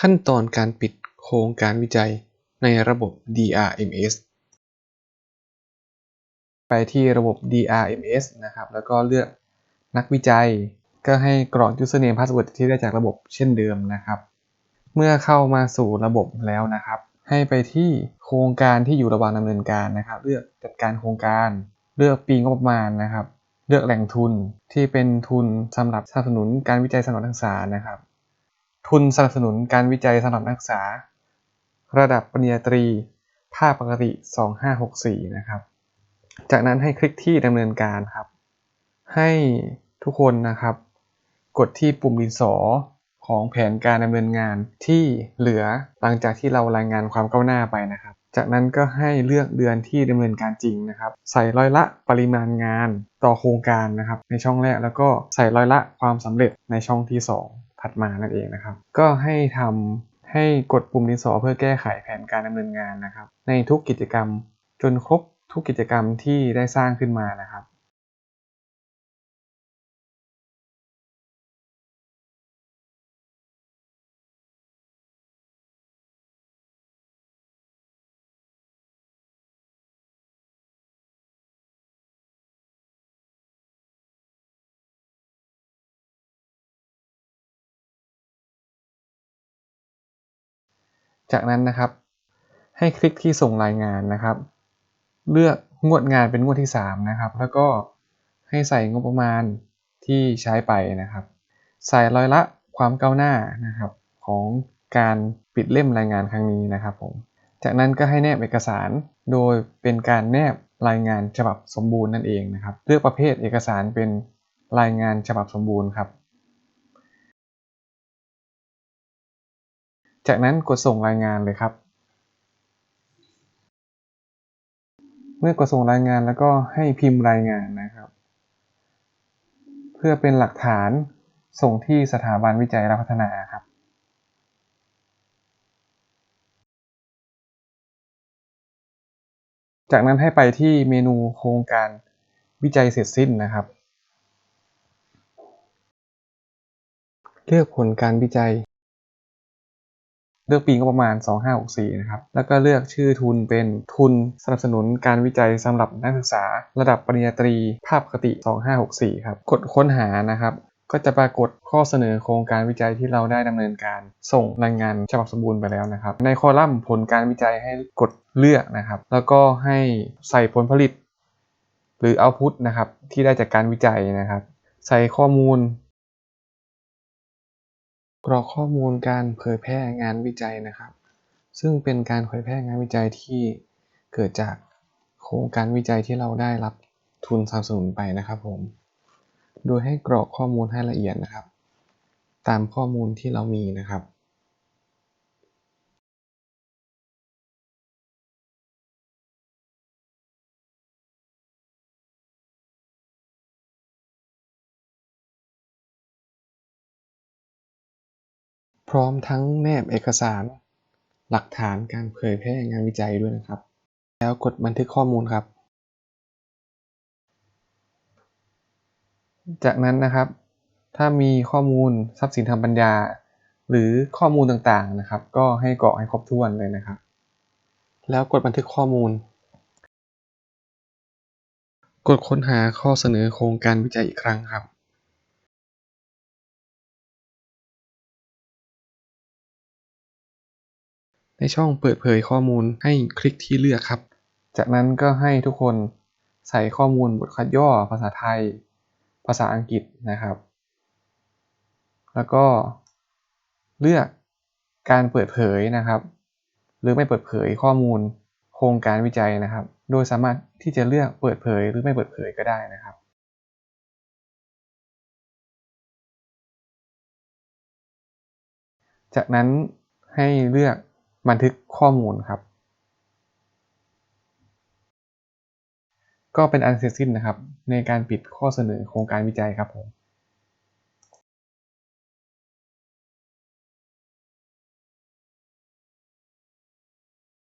ขั้นตอนการปิดโครงการวิจัยในระบบ DRMS ไปที่ระบบ DRMS นะครับ แล้วก็เลือกนักวิจัย ก็ให้กรอก username password ที่ได้จากระบบเช่นเดิมนะครับ เมื่อเข้ามาสู่ระบบแล้วนะครับ ให้ไปที่โครงการที่อยู่ระหว่างดำเนินการนะครับ เลือกจัดการโครงการ เลือกปีงบประมาณนะครับ เลือกแหล่งทุนที่เป็นทุนสำหรับสนับสนุนการวิจัยสำหรับนักศึกษานะครับ ทุนสนับสนุนการวิจัยสำหรับนักศึกษา ระดับปริญญาตรี ภาคปกติ 2564 นะครับ จากนั้นให้คลิกที่ดำเนินการครับ ให้ทุกคนนะครับ กดที่ปุ่มดินสอของแผนการดำเนินงานที่เหลือหลังจากที่เรารายงานความก้าวหน้าไปนะครับ จากนั้นก็ให้เลือกเดือนที่ดำเนินการจริงนะครับ ใส่ร้อยละปริมาณงานต่อโครงการนะครับ ในช่องแรกแล้วก็ใส่ร้อยละความสำเร็จในช่องที่ 2 ถัดมานั่นเองนะครับ ก็ให้ทำให้กดปุ่มดินสอเพื่อแก้ไขแผนการดำเนินงานนะครับ ในทุกกิจกรรมจนครบทุกกิจกรรมที่ได้สร้างขึ้นมานะครับ จากนั้นนะครับ ให้คลิกที่ส่งรายงานนะครับ เลือกงวดงานเป็นงวดที่3นะครับ แล้วก็ให้ใส่งบประมาณที่ใช้ไปนะครับ ใส่ร้อยละความก้าวหน้านะครับ ของการปิดเล่มรายงานครั้งนี้นะครับผม จากนั้นก็ให้แนบเอกสารโดยเป็นการแนบรายงานฉบับสมบูรณ์นั่นเองนะครับ เลือกประเภทเอกสารเป็นรายงานฉบับสมบูรณ์ครับ จากนั้นกดส่งรายงานเลยครับ เมื่อกดส่งรายงานแล้วก็ให้พิมพ์รายงานนะครับ เพื่อเป็นหลักฐานส่งที่สถาบันวิจัยและพัฒนาครับจากนั้นให้ไปที่เมนูโครงการวิจัยเสร็จสิ้นนะครับ เลือกผลการวิจัย เลือกปีงบประมาณ 2564 นะครับ แล้วก็เลือกชื่อทุนเป็นทุนสนับสนุนการวิจัยสำหรับนักศึกษา ระดับปริญญาตรี ภาพคติ 2564 ครับ กดค้นหานะครับก็จะปรากฏข้อเสนอโครงการวิจัยที่เราได้ดำเนินการ ส่งรายงานฉบับสมบูรณ์ไปแล้วนะครับ ในคอลัมน์ผลการวิจัยให้กดเลือกนะครับ แล้วก็ให้ใส่ผลผลิต หรือ output นะครับที่ได้จากการวิจัยนะครับ ใส่ข้อมูล กรอกข้อมูลการเผยแพร่งานวิจัยนะครับ ซึ่งเป็นการเผยแพร่งานวิจัยที่เกิดจากโครงการวิจัยที่เราได้รับทุนสนับสนุนไปนะครับผม โดยให้กรอกข้อมูลให้ละเอียดนะครับ ตามข้อมูลที่เรามีนะครับ พร้อมทั้งแนบเอกสาร หลักฐานการเผยแพร่งานวิจัยด้วยนะครับ แล้วกดบันทึกข้อมูลครับ จากนั้นนะครับ ถ้ามีข้อมูลทรัพย์สินทางปัญญา หรือข้อมูลต่างๆนะครับ ก็ให้กรอกให้ครบถ้วนเลยนะครับ แล้วกดบันทึกข้อมูล กดค้นหาข้อเสนอโครงการวิจัยอีกครั้งครับ ในช่องเปิดเผยข้อมูลให้คลิกที่เลือกครับ จากนั้นก็ให้ทุกคนใส่ข้อมูลบทคัดย่อภาษาไทย ภาษาอังกฤษนะครับ แล้วก็เลือกการเปิดเผยนะครับ หรือไม่เปิดเผยข้อมูลโครงการวิจัยนะครับ โดยสามารถที่จะเลือกเปิดเผยหรือไม่เปิดเผยก็ได้นะครับจากนั้นให้เลือก บันทึกข้อมูลครับ ก็เป็นอันเสร็จสิ้นนะครับ ในการปิดข้อเสนอโครงการวิจัยครับผม